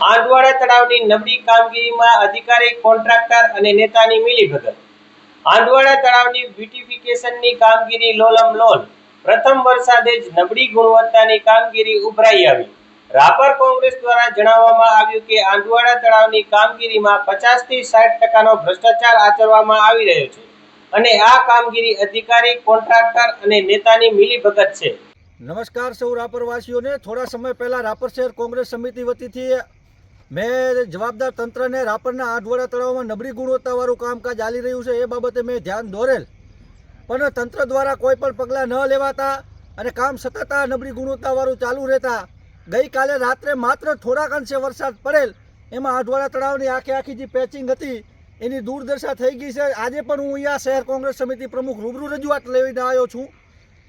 આંધવાડા તળાવની નબળી કામગીરીમાં અધિકારી, કોન્ટ્રાક્ટર અને નેતાની મિલીભગત. આંડવાડા તળાવની બ્યુટિફિકેશનની કામગીરી લોલમ લોલ. પ્રથમ વરસાદે જ નબળી ગુણવત્તાની કામગીરી ઉભરાઈ આવી. રાપર કોંગ્રેસ દ્વારા જણાવવામાં આવ્યું કે આંડવાડા તળાવની કામગીરીમાં પચાસથી સાઠ ટકાનો ભ્રષ્ટાચાર આચરવામાં આવી રહ્યો છે અને આ કામગીરી અધિકારી, કોન્ટ્રાક્ટર અને નેતાની મિલીભગત છે. નમસ્કાર સૌ રાપરવાસીઓને. થોડા સમય પહેલાં રાપર શહેર કોંગ્રેસ સમિતિ વતીથી મેં જવાબદાર તંત્રને રાપરના આઠવાડા તળાવમાં નબળી ગુણવત્તાવાળું કામકાજ ચાલી રહ્યું છે એ બાબતે મેં ધ્યાન દોરેલ. પણ તંત્ર દ્વારા કોઈ પણ પગલાં ન લેવાતા અને કામ સતત નબળી ગુણવત્તાવાળું ચાલુ રહેતા, ગઈકાલે રાત્રે માત્ર થોડાક અંશે વરસાદ પડેલ, એમાં આઠવાડા તળાવની આખી આખી જે પેચિંગ હતી, એની દુર્દશા થઈ ગઈ છે. આજે પણ હું અહીંયા શહેર કોંગ્રેસ સમિતિ પ્રમુખ રૂબરૂ રજૂઆત લઈને આવ્યો છું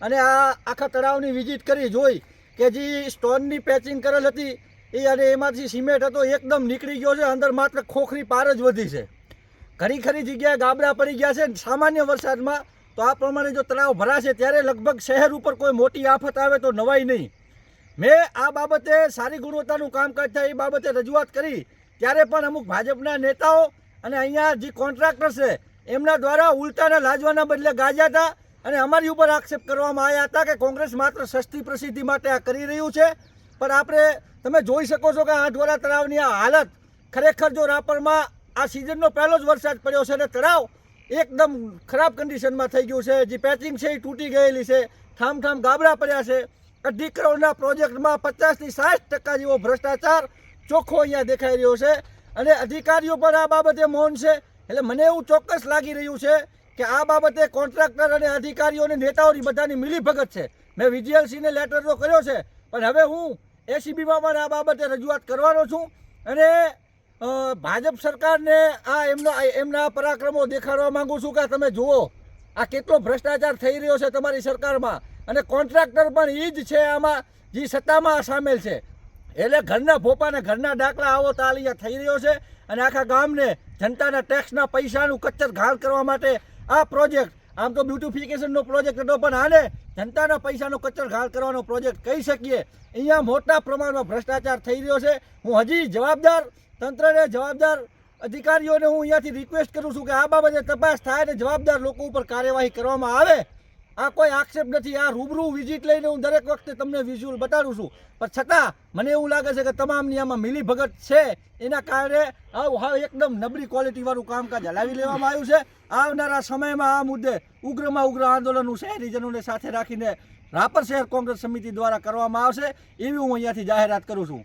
અને આ આખા તળાવની વિઝિટ કરી જોઈ કે જે સ્ટોનની પેચિંગ કરેલ હતી એ અને એમાંથી સિમેન્ટ હતો, એકદમ નીકળી ગયો છે, અંદર માત્ર ખોખરી પાર જ વધી છે. ઘણી ખરી જગ્યાએ ગાબડા પડી ગયા છે સામાન્ય વરસાદમાં તો આ પ્રમાણે જો તળાવ ભરાશે, ત્યારે લગભગ શહેર ઉપર કોઈ મોટી આફત આવે તો નવાઈ નહીં. મેં આ બાબતે સારી ગુણવત્તાનું કામકાજ થાય એ બાબતે રજૂઆત કરી, ત્યારે પણ અમુક ભાજપના નેતાઓ અને અહીંયા જે કોન્ટ્રાક્ટર છે, એમના દ્વારા ઉલટાના લાજવાના બદલે ગાજ્યા હતા અને અમારી ઉપર આક્ષેપ કરવામાં આવ્યા હતા કે કોંગ્રેસ માત્ર સસ્તી પ્રસિદ્ધિ માટે આ કરી રહ્યું છે પણ આપણે, તમે જોઈ શકો છો કે આઠવાડા તળાવની આ હાલત ખરેખર જો રાપરમાં આ સિઝનનો પહેલો જ વરસાદ પડ્યો છે અને તળાવ એકદમ ખરાબ કન્ડિશનમાં થઈ ગયું છે. જે પેચિંગ છે એ તૂટી ગયેલી છે. ઠામ ઠામ ગાબડા પડ્યા છે. અઢી કરોડના પ્રોજેક્ટમાં પચાસથી સાઠ ટકા જેવો ભ્રષ્ટાચાર ચોખ્ખો અહીંયા દેખાઈ રહ્યો છે. અને અધિકારીઓ પણ આ બાબતે મૌન છે. એટલે મને એવું ચોક્કસ લાગી રહ્યું છે કે આ બાબતે કોન્ટ્રાક્ટર અને અધિકારીઓ અને નેતાઓની બધાની મિલીભગત છે. મેં વિજીએલસીને લેટર તો કર્યો છે. પણ હવે હું એસીબીમાં પણ આ બાબતે રજૂઆત કરવાનો છું. અને ભાજપ સરકારને આ એમના એમના પરાક્રમો દેખાડવા માંગુ છું કે તમે જુઓ. આ કેટલો ભ્રષ્ટાચાર થઈ રહ્યો છે તમારી સરકારમાં. અને કોન્ટ્રાક્ટર પણ એ જ છે આમાં, જે સત્તામાં સામેલ છે. એટલે ઘરના ભોપાને ઘરના ડાકલા આવો તાલિયા થઈ રહ્યો છે. અને આખા ગામને જનતાના ટેક્સના પૈસાનું કચ્છર ઘાલ કરવા માટે આ પ્રોજેક્ટ આમ તો બ્યુટિફિકેશનનો પ્રોજેક્ટ હતો, પણ આને જનતાના પૈસાનો કચર ઘાલ કરવાનો પ્રોજેક્ટ કહી શકીએ. અહીંયા મોટા પ્રમાણમાં ભ્રષ્ટાચાર થઈ રહ્યો છે. હું હજી જવાબદાર, તંત્રને જવાબદાર, અધિકારીઓને હું અહીંયાથી રિક્વેસ્ટ કરું છું કે આ બાબતે તપાસ થાય અને જવાબદાર લોકો ઉપર કાર્યવાહી કરવામાં આવે. આ કોઈ આક્ષેપ નથી, આ રૂબરૂ વિઝિટ લઈને હું દરેક વખતે તમને વિઝ્યુઅલ બતાડું છું. પણ છતાં મને એવું લાગે છે કે તમામની આમાં મિલીભગત છે. એના કારણે આવું હાવ એકદમ નબળી ક્વોલિટીવાળું કામકાજ હલાવી લેવામાં આવ્યું છે. આવનારા સમયમાં આ મુદ્દે ઉગ્રમાં ઉગ્ર આંદોલનનું શહેરીજનોને સાથે રાખીને રાપર શહેર કોંગ્રેસ સમિતિ દ્વારા કરવામાં આવશે, એવી હું અહીંયાથી જાહેરાત કરું છું.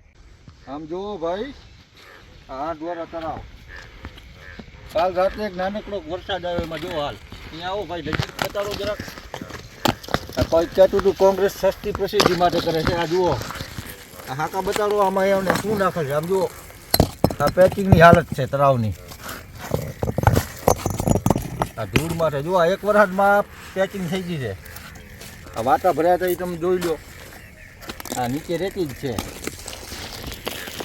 આમ જુઓ ભાઈ, આ દ્વારા તળાવ કાલ રાત્રે એક નાનકડો વરસાદ આવ્યો એમાં જુઓ હાલ. અહીંયા આવો ભાઈ, નજીક બતાડો જરાક. કહેતું હતું કોંગ્રેસ સસ્તી પ્રસિદ્ધિ માટે કરે છે. આ જુઓ. હાકા બતાડો, આમાં એમને શું નાખે છે? આમ જુઓ. આ પેકિંગની હાલત છે તળાવની. આ ધૂળ માટે જુઓ એક વરસાદમાં પેકિંગ થઈ ગઈ છે. આ વાટા ભર્યા હતા તમે જોઈ લો. આ નીચે રેતી જ છે.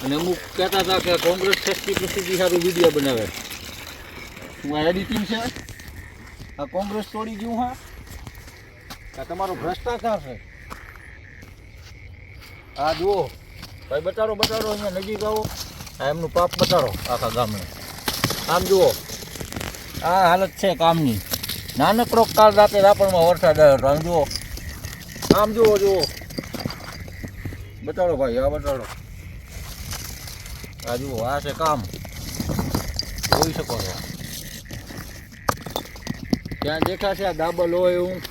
અને અમુક કહેતા હતા કે કોંગ્રેસ સસ્તી પ્રસિદ્ધિ સારું વીડિયો બનાવે. હું આ એડિટિંગ છે? આ કોંગ્રેસ તોડી ગયું, હા? આ તમારો ભ્રષ્ટાચાર છે. આ જુઓ. ભાઈ બતાડો બતાડો અહીંયા નજીક આવો. આ એમનું પાપ બતાડો આખા ગામને. આમ જુઓ. આ હાલત છે કામની. નાનકડો કાલ રાતે રાપણમાં વરસાદ આવ્યો આમ જુઓ. આમ જુઓ જુઓ. બતાડો ભાઈ, આ બતાડો આ જુઓ, આ છે કામ. જોઈ શકો છો. ત્યાં દેખાશે આ દાબલ હોય એવું